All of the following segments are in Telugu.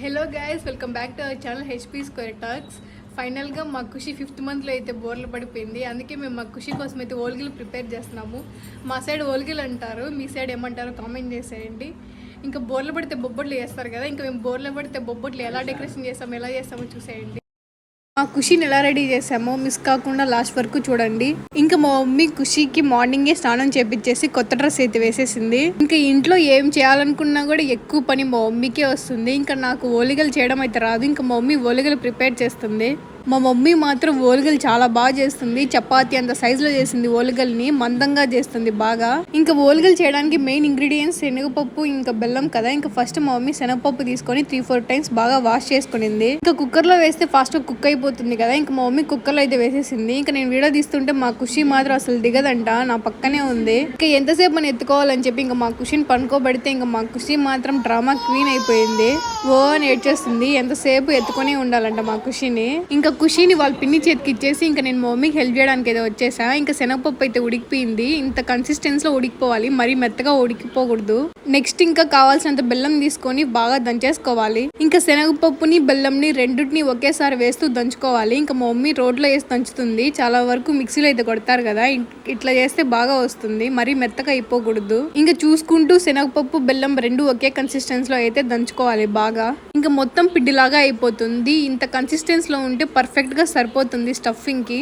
Hello guys welcome back to our channel HP square talks ఫైనల్గా మా ఖుషి ఫిఫ్త్ మంత్లో అయితే బోర్లు పడిపోయింది. అందుకే మేము మా ఖుషి కోసం అయితే ఓల్గిలు ప్రిపేర్ చేస్తున్నాము. మా సైడ్ ఓల్గిలు అంటారు. మీ సైడ్ ఏమంటారో కామెంట్ చేసేయండి. ఇంకా బోర్లు పడితే బొబ్బట్లు చేస్తారు కదా ఇంకా మేము బోర్లు పడితే బొబ్బట్లు ఎలా డెకరేషన్ చేస్తాము ఎలా చేస్తామో చూసేయండి. మా ఖుషిని ఎలా రెడీ చేసామో మిస్ కాకుండా లాస్ట్ వరకు చూడండి. ఇంకా మా మమ్మీ ఖుషికి మార్నింగే స్నానం చేపించేసి కొత్త డ్రెస్ అయితే వేసేసింది. ఇంకా ఇంట్లో ఏం చేయాలనుకున్నా కూడా ఎక్కువ పని మా మమ్మీకే వస్తుంది. ఇంకా నాకు ఓలిగలు చేయడం అయితే రాదు. ఇంకా మా మమ్మీ ఓలిగలు ప్రిపేర్ చేస్తుంది. మా మమ్మీ మాత్రం ఓలిగలు చాలా బాగా చేస్తుంది. చపాతి అంత సైజులో చేసింది ఓలిగల్ని మందంగా చేస్తుంది బాగా. ఇంకా ఓలిగలు చేయడానికి మెయిన్ ఇంగ్రీడియంట్స్ శనగపప్పు ఇంకా బెల్లం కదా. ఇంకా ఫస్ట్ మా మమ్మీ శనగపప్పు తీసుకొని త్రీ ఫోర్ టైమ్స్ బాగా వాష్ చేసుకునింది. ఇంకా కుక్కర్లో వేస్తే ఫాస్ట్గా కుక్ అయిపోతుంది కదా. ఇంకా మా మమ్మీ కుక్కర్లో అయితే వేసేసింది. ఇంకా నేను వీడియో తీస్తుంటే మా ఖుషి మాత్రం అసలు దిగదంట. నా పక్కనే ఉంది. ఇంకా ఎంతసేపు మనం ఎత్తుకోవాలని చెప్పి ఇంకా మా ఖుషిని పనుకోబెడితే ఇంకా మా ఖుషి మాత్రం డ్రామా క్వీన్ అయిపోయింది. ఓ అని ఏడ్చేస్తుంది. ఎంతసేపు ఎత్తుకొని ఉండాలంట మా ఖుషిని ఇంకా కుషిని వాళ్ళ పిన్ని చేతికి ఇచ్చేసి ఇంకా నేను మమ్మీకి హెల్ప్ చేయడానికి ఏదో వచ్చేసా. ఇంకా శనగపప్పు అయితే ఉడికిపోయింది. ఇంత కన్సిస్టెన్స్లో ఉడికిపోవాలి. మరి మెత్తగా ఉడికిపోకూడదు. నెక్స్ట్ ఇంకా కావాల్సినంత బెల్లం తీసుకొని బాగా దంచేసుకోవాలి. ఇంకా శనగపప్పుని బెల్లంని రెండింటిని ఒకేసారి వేస్తూ దంచుకోవాలి. ఇంకా మా మమ్మీ రోడ్లో వేసి దంచుతుంది. చాలా వరకు మిక్సీలో అయితే కొడతారు కదా. ఇట్లా చేస్తే బాగా వస్తుంది. మరీ మెత్తగా అయిపోకూడదు. ఇంకా చూసుకుంటూ శనగపప్పు బెల్లం రెండు ఒకే కన్సిస్టెన్స్లో అయితే దంచుకోవాలి. బాగా ఇంకా మొత్తం పిడ్డిలాగా అయిపోతుంది. ఇంత కన్సిస్టెన్స్లో ఉంటే పర్ఫెక్ట్గా సరిపోతుంది స్టఫింగ్కి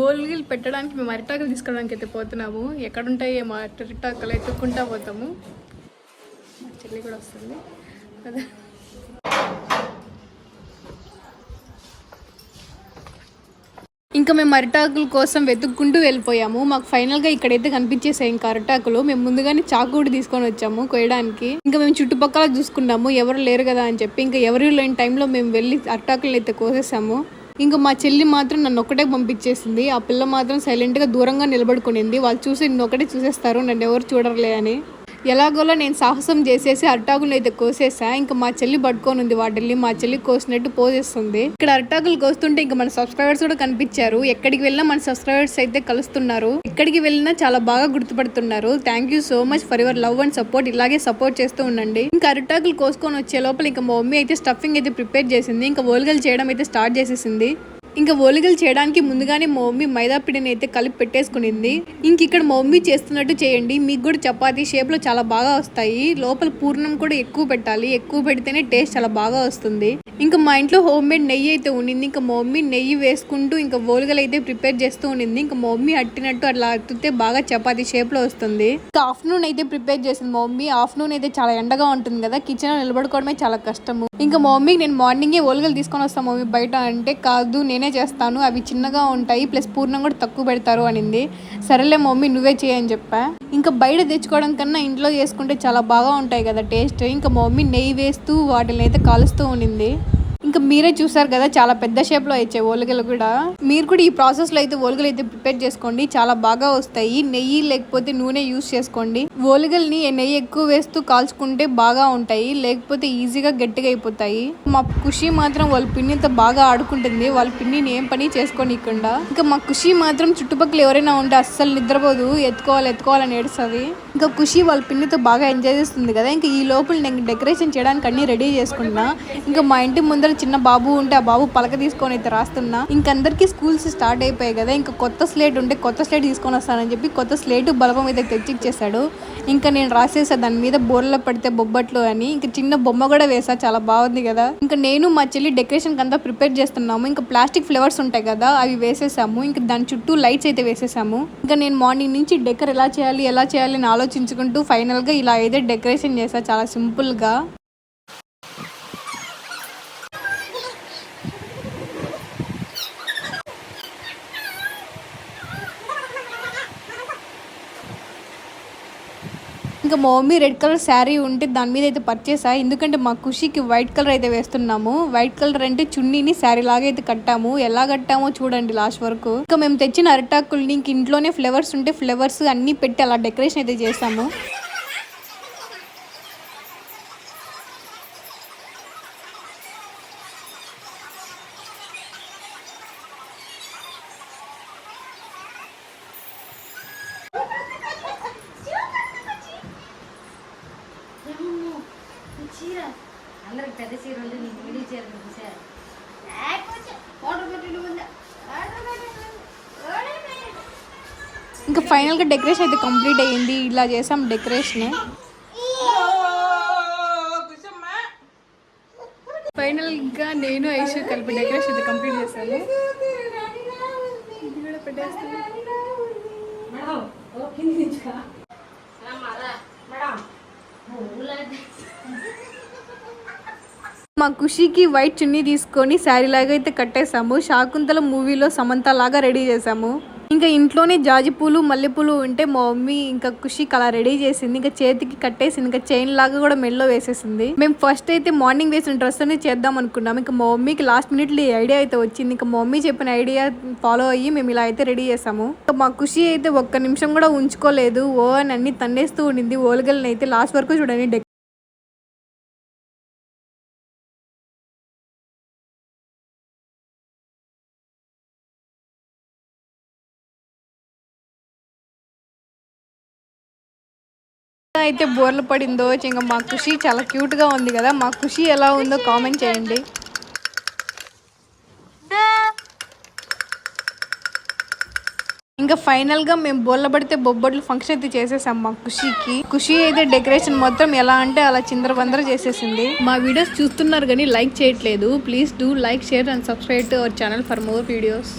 గోల్గిల్ పెట్టడానికి మేము అరిటాకులు తీసుకోవడానికి అయితే పోతున్నాము. ఎక్కడుంటాయి అరిటాకులు ఎత్తుక్కుంటా పోతాము. మా చెల్లి కూడా వస్తుంది. ఇంకా మేము అరిటాకుల కోసం వెతుక్కుంటూ వెళ్ళిపోయాము. మాకు ఫైనల్గా ఇక్కడైతే కనిపించేసాయి ఇంకా అరిటాకులు. మేము ముందుగానే చాకు కూడా తీసుకొని వచ్చాము కొయ్యడానికి. ఇంకా మేము చుట్టుపక్కల చూసుకున్నాము. ఎవరు లేరు కదా అని చెప్పి ఇంకా ఎవరు లేని టైంలో మేము వెళ్ళి అరిటాకులు అయితే కోసేసాము. ఇంకా మా చెల్లి మాత్రం నన్ను ఒక్కటే పంపించేసింది. ఆ పిల్ల మాత్రం సైలెంట్గా దూరంగా నిలబడుకునింది. వాళ్ళు చూసి నిన్ను ఒకటే చూసేస్తారు. నన్ను ఎవరు చూడరులే అని. ఎలాగోలా నేను సాహసం చేసేసి అరటాకులు అయితే కోసేసా. ఇంకా మా చెల్లి పట్టుకొని ఉంది వాటిల్ని. మా చెల్లి కోసినట్టు పోసేస్తుంది ఇక్కడ అరటాకులు కోస్తుంటే ఇంకా మన సబ్స్క్రైబర్స్ కూడా కనిపించారు. ఎక్కడికి వెళ్ళినా మన సబ్స్క్రైబర్స్ అయితే కలుస్తున్నారు. ఎక్కడికి వెళ్ళినా చాలా బాగా గుర్తుపడుతున్నారు. Thank you so much for your love and support ఇలాగే సపోర్ట్ చేస్తూ ఉండండి. ఇంకా అరిటాకులు కోసుకొని వచ్చే లోపల ఇంకా మా మమ్మీ అయితే స్టఫింగ్ అయితే ప్రిపేర్ చేసింది. ఇంకా ఓలుగలు చేయడం అయితే స్టార్ట్ చేసేసింది. ఇంకా ఓలిగలు చేయడానికి ముందుగానే మా మమ్మీ మైదా పిండిని అయితే కలిపి పెట్టేసుకునింది. ఇంక ఇక్కడ మా మమ్మీ చేస్తున్నట్టు చేయండి. మీకు కూడా చపాతీ షేప్లో చాలా బాగా వస్తాయి. లోపల పూర్ణం కూడా ఎక్కువ పెట్టాలి. ఎక్కువ పెడితేనే టేస్ట్ చాలా బాగా వస్తుంది. ఇంకా మా ఇంట్లో హోమ్ మేడ్ నెయ్యి అయితే ఉండింది. ఇంకా మమ్మీ నెయ్యి వేసుకుంటూ ఇంకా ఓలుగలు అయితే ప్రిపేర్ చేస్తూ ఉండింది. ఇంకా మమ్మీ అట్టినట్టు అట్లా అత్తితే బాగా చపాతీ షేప్లో వస్తుంది. ఇంకా ఆఫ్టర్నూన్ అయితే ప్రిపేర్ చేసింది మమ్మీ. ఆఫ్టర్నూన్ అయితే చాలా ఎండగా ఉంటుంది కదా కిచెన్లో నిలబడుకోవడమే చాలా కష్టము. ఇంకా మమ్మీకి నేను మార్నింగే ఓలిగలు తీసుకొని వస్తాను మమ్మీ బయట అంటే కాదు నేనే చేస్తాను. అవి చిన్నగా ఉంటాయి ప్లస్ పూర్ణం కూడా తక్కువ పెడతారు అనింది. సరేలే మమ్మీ నువ్వే చేయని చెప్పా. ఇంకా బయట తెచ్చుకోవడం కన్నా ఇంట్లో చేసుకుంటే చాలా బాగా ఉంటాయి కదా టేస్ట్. ఇంకా మమ్మీ నెయ్యి వేస్తూ వాటిని అయితే కాలుస్తూ ఉండింది. ఇంకా మీరే చూసారు కదా చాలా పెద్ద షేప్లో వచ్చాయి ఓలిగలు కూడా. మీరు కూడా ఈ ప్రాసెస్లో అయితే ఓలిగలు అయితే ప్రిపేర్ చేసుకోండి. చాలా బాగా వస్తాయి. నెయ్యి లేకపోతే నూనె యూస్ చేసుకోండి. ఓలిగల్ని నెయ్యి ఎక్కువ వేస్తూ కాల్చుకుంటే బాగా ఉంటాయి. లేకపోతే ఈజీగా గట్టిగా అయిపోతాయి. మా ఖుషి మాత్రం వాళ్ళ పిన్నితో బాగా ఆడుకుంటుంది. వాళ్ళ పిన్నిని ఏం పని చేసుకోనికుండా. ఇంకా మా ఖుషి మాత్రం చుట్టుపక్కల ఎవరైనా ఉంటే అస్సలు నిద్రపోదు. ఎత్తుకోవాలి ఎత్తుకోవాలని ఏడుస్తుంది. ఇంకా ఖుషి వాళ్ళ పిన్నితో బాగా ఎంజాయ్ చేస్తుంది కదా. ఇంకా ఈ లోపల నేను డెకరేషన్ చేయడానికి అన్ని రెడీ చేసుకున్నా. ఇంకా మా ఇంటి ముందర చిన్న బాబు ఉంటే ఆ బాబు పలక తీసుకొని అయితే రాస్తున్నా. ఇంక అందరికీ స్కూల్స్ స్టార్ట్ అయిపోయాయి కదా. ఇంకా కొత్త స్లేట్ ఉంటే కొత్త స్లేట్ తీసుకొని వస్తానని చెప్పి కొత్త స్లేట్ బలపం అయితే తెచ్చిచ్చేసాడు ఇంకా నేను రాసేసా దాని మీద బోర్ల పడితే బొబ్బట్లు అని. ఇంకా చిన్న బొమ్మ కూడా వేసా చాలా బాగుంది కదా. ఇంకా నేను మా చెల్లి డెకరేషన్ అంతా ప్రిపేర్ చేస్తున్నాము. ఇంకా ప్లాస్టిక్ ఫ్లవర్స్ ఉంటాయి కదా అవి వేసేసాము. ఇంకా దాని చుట్టూ లైట్స్ అయితే వేసేసాము. ఇంకా నేను మార్నింగ్ నుంచి డెకర్ ఎలా చేయాలి ఎలా చేయాలి అని ఆలోచించుకుంటూ ఫైనల్గా ఇలా అయితే డెకరేషన్ చేసా చాలా సింపుల్ ఇంకా మా మమ్మీ రెడ్ కలర్ శారీ ఉంటే దాని మీద అయితే పర్చేసా ఎందుకంటే మా ఖుషికి వైట్ కలర్ అయితే వేస్తున్నాము. వైట్ కలర్ అంటే చున్నీని శారీ లాగా అయితే కట్టాము. ఎలా కట్టామో చూడండి లాస్ట్ వరకు. ఇంకా మేము తెచ్చిన అరిటాకుల్ని ఇంక ఇంట్లోనే ఫ్లేవర్స్ ఉంటే ఫ్లేవర్స్ అన్ని పెట్టి అలా డెకరేషన్ అయితే చేసాము చీర అందరికి పెద్ద చీర మళ్ళీ నీకు రెడీ చేయాలి సార్ ఇంకా ఫైనల్గా డెకరేషన్ అయితే కంప్లీట్ అయ్యింది. ఇలా చేసాం డెకరేషన్. ఫైనల్గా నేను ఐషు కలిపి డెకరేషన్ అయితే కంప్లీట్ చేశాను. మా ఖుషికి వైట్ చున్నీ తీసుకొని శారీ లాగా అయితే కట్టేసాము శాకుంతల మూవీలో సమంత లాగా రెడీ చేసాము ఇంకా ఇంట్లోనే జాజి పూలు మల్లెపూలు ఉంటే మా మమ్మీ ఇంకా ఖుషికి అలా రెడీ చేసింది. ఇంకా చేతికి కట్టేసింది. ఇంకా చైన్ లాగా కూడా మెల్లో వేసేసింది. మేము ఫస్ట్ అయితే మార్నింగ్ వేసిన డ్రెస్ అనేది చేద్దాం అనుకున్నాం. ఇంకా మా మమ్మీకి లాస్ట్ మినిట్లో ఈ ఐడియా అయితే వచ్చింది. ఇంకా మా మమ్మీ చెప్పిన ఐడియా ఫాలో అయ్యి మేము ఇలా అయితే రెడీ చేసాము. మా ఖుషి అయితే ఒక్క నిమిషం కూడా ఉంచుకోలేదు. ఓ అని అన్ని తన్నేస్తూ ఉండింది. ఓలుగల్ని అయితే లాస్ట్ వరకు చూడండి. అయితే బోర్లు పడిందో ఇంకా మా ఖుషి చాలా క్యూట్గా ఉంది కదా మా ఖుషి ఎలా ఉందో కామెంట్ చేయండి. ఇంకా ఫైనల్గా మేము బోర్ల పడితే బొబ్బట్లు ఫంక్షన్ అయితే చేసేసాం మా ఖుషికి. ఖుషి అయితే డెకరేషన్ మొత్తం ఎలా అంటే అలా చిందరబందర చేసేసింది. మా వీడియోస్ చూస్తున్నారు కానీ లైక్ చేయట్లేదు. Please do like share and subscribe to our channel for more videos.